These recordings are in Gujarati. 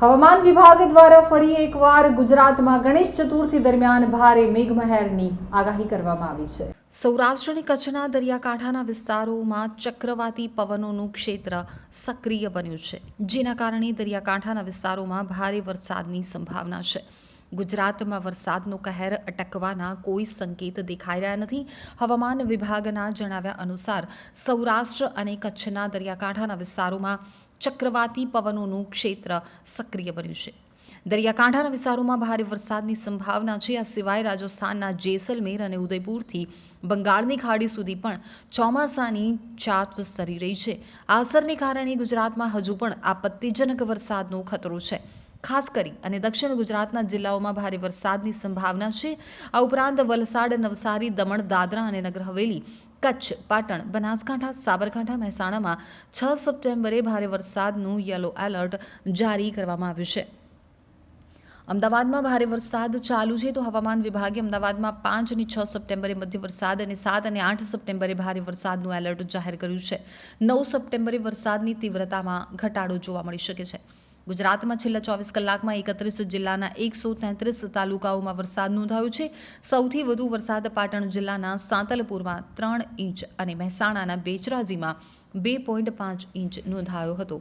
હવામાન વિભાગ દ્વારા ફરી એકવાર ગુજરાતમાં ગણેશ ચતુર્થી દરમિયાન ભારે મેઘમહેરની આગાહી કરવામાં આવી છે. સૌરાષ્ટ્ર અને કચ્છના દરિયાકાંઠાના વિસ્તારોમાં ચક્રવાતી પવનોનું ક્ષેત્ર સક્રિય બન્યું છે, જેના કારણે દરિયાકાંઠાના વિસ્તારોમાં ભારે વરસાદની સંભાવના છે. ગુજરાતમાં વરસાદનો કહેર અટકવાના કોઈ સંકેત દેખાઈ રહ્યા નથી. હવામાન વિભાગના જણાવ્યા અનુસાર સૌરાષ્ટ્ર અને કચ્છના દરિયાકાંઠાના વિસ્તારોમાં ચક્રવાતી પવનોનું ક્ષેત્ર સક્રિય બન્યું છે. દરિયાકાંઠાના વિસ્તારોમાં ભારે વરસાદની સંભાવના છે. આ સિવાય રાજસ્થાનના જેસલમેર અને ઉદયપુરથી બંગાળની ખાડી સુધી પણ ચોમાસાની ચાત સરી રહી છે. આ અસરને કારણે ગુજરાતમાં હજુ પણ આપત્તિજનક વરસાદનો ખતરો છે. ખાસ કરી અને દક્ષિણ ગુજરાતના જિલ્લાઓમાં ભારે વરસાદની સંભાવના છે. આ ઉપરાંત વલસાડ, નવસારી, દમણ, દાદરા અને નગર હવેલી, કચ્છ, પાટણ, બનાસકાંઠા, સાબરકાંઠા મહેસાણામાં છ સપ્ટેમ્બરે ભારે વરસાદનું યલો એલર્ટ જારી કરવામાં આવ્યું છે. અમદાવાદમાં ભારે વરસાદ ચાલુ છે તો હવામાન વિભાગે અમદાવાદમાં પાંચ અને છ સપ્ટેમ્બરે મધ્ય વરસાદ અને સાત અને આઠ સપ્ટેમ્બરે ભારે વરસાદનું એલર્ટ જાહેર કર્યું છે. નવ સપ્ટેમ્બરે વરસાદની તીવ્રતામાં ઘટાડો જોવા મળી શકે છે. ગુજરાતમાં છેલ્લા ચોવીસ કલાકમાં એકત્રીસ જિલ્લાના એકસો તેત્રીસ તાલુકાઓમાં વરસાદ નોંધાયો છે. સૌથી વધુ વરસાદ પાટણ જિલ્લાના સાંતલપુરમાં ત્રણ ઇંચ અને મહેસાણાના બેચરાજીમાં બે પોઈન્ટ પાંચ ઇંચ નોંધાયો હતો.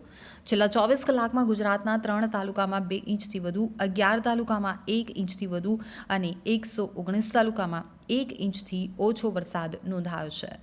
છેલ્લા ચોવીસ કલાકમાં ગુજરાતના ત્રણ તાલુકામાં બે ઇંચથી વધુ, અગિયાર તાલુકામાં એક ઇંચથી વધુ અને એકસો ઓગણીસ તાલુકામાં એક ઇંચથી ઓછો વરસાદ નોંધાયો છે.